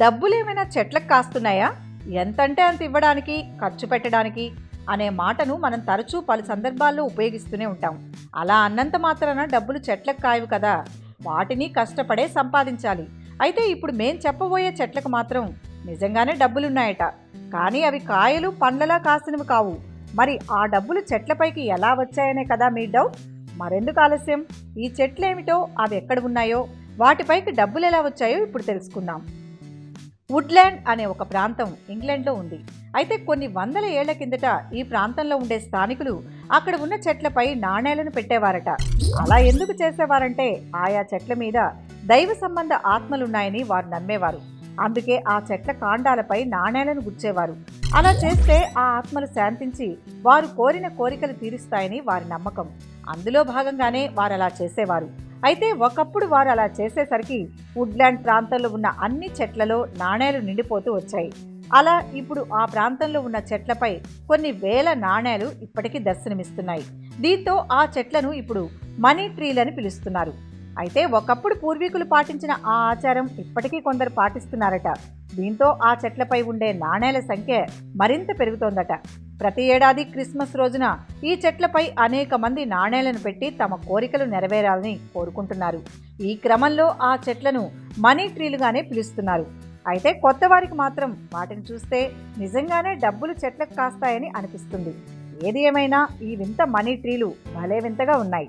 డబ్బులు ఏమైనా చెట్లకు కాస్తున్నాయా? ఎంతంటే అంత ఇవ్వడానికి ఖర్చు పెట్టడానికి అనే మాటను మనం తరచూ పలు సందర్భాల్లో ఉపయోగిస్తూనే ఉంటాం. అలా అన్నంత మాత్రాన డబ్బులు చెట్లకు కాయవు కదా. వాటిని కష్టపడే సంపాదించాలి. అయితే ఇప్పుడు మేం చెప్పబోయే చెట్లకు మాత్రం నిజంగానే డబ్బులున్నాయట. కానీ అవి కాయలు పండ్లలా కాసినవి కావు. మరి ఆ డబ్బులు చెట్లపైకి ఎలా వచ్చాయనే కదా మీ డౌట్? మరెందుకు ఆలస్యం? ఈ చెట్లేమిటో అవి ఎక్కడ ఉన్నాయో వాటిపైకి డబ్బులు ఎలా వచ్చాయో ఇప్పుడు తెలుసుకుందాం. వుడ్లాండ్ అనే ఒక ప్రాంతం ఇంగ్లాండ్లో ఉంది. అయితే కొన్ని వందల ఏళ్ళ కిందట ఈ ప్రాంతంలో ఉండే స్థానికులు అక్కడ ఉన్న చెట్లపై నాణేలను పెట్టేవారట. అలా ఎందుకు చేసేవారంటే ఆయా చెట్ల మీద దైవ సంబంధ ఆత్మలున్నాయని వారు నమ్మేవారు. అందుకే ఆ చెట్ల కాండాలపై నాణేలను గుచ్చేవారు. అలా చేస్తే ఆ ఆత్మలు శాంతించి వారు కోరిన కోరికలు తీరుస్తాయని వారి నమ్మకం. అందులో భాగంగానే వారు అలా చేసేవారు. అయితే ఒకప్పుడు వారు అలా చేసేసరికి వుడ్లాండ్ ప్రాంతంలో ఉన్న అన్ని చెట్లలో నాణేలు నిండిపోతూ వచ్చాయి. అలా ఇప్పుడు ఆ ప్రాంతంలో ఉన్న చెట్లపై కొన్ని వేల నాణేలు ఇప్పటికీ దర్శనమిస్తున్నాయి. దీంతో ఆ చెట్లను ఇప్పుడు మనీ ట్రీలని పిలుస్తున్నారు. అయితే ఒకప్పుడు పూర్వీకులు పాటించిన ఆ ఆచారం ఇప్పటికీ కొందరు పాటిస్తున్నారట. దీంతో ఆ చెట్లపై ఉండే నాణేల సంఖ్య మరింత పెరుగుతోందట. ప్రతి ఏడాది క్రిస్మస్ రోజున ఈ చెట్లపై అనేక మంది నాణేలను పెట్టి తమ కోరికలు నెరవేరాలని కోరుకుంటున్నారు. ఈ క్రమంలో ఆ చెట్లను మనీ ట్రీలుగానే పిలుస్తున్నారు. అయితే కొత్త వారికి మాత్రం వాటిని చూస్తే నిజంగానే డబ్బులు చెట్లకు కాస్తాయని అనిపిస్తుంది. ఏది ఏమైనా ఈ వింత మనీ ట్రీలు భలే వింతగా ఉన్నాయి.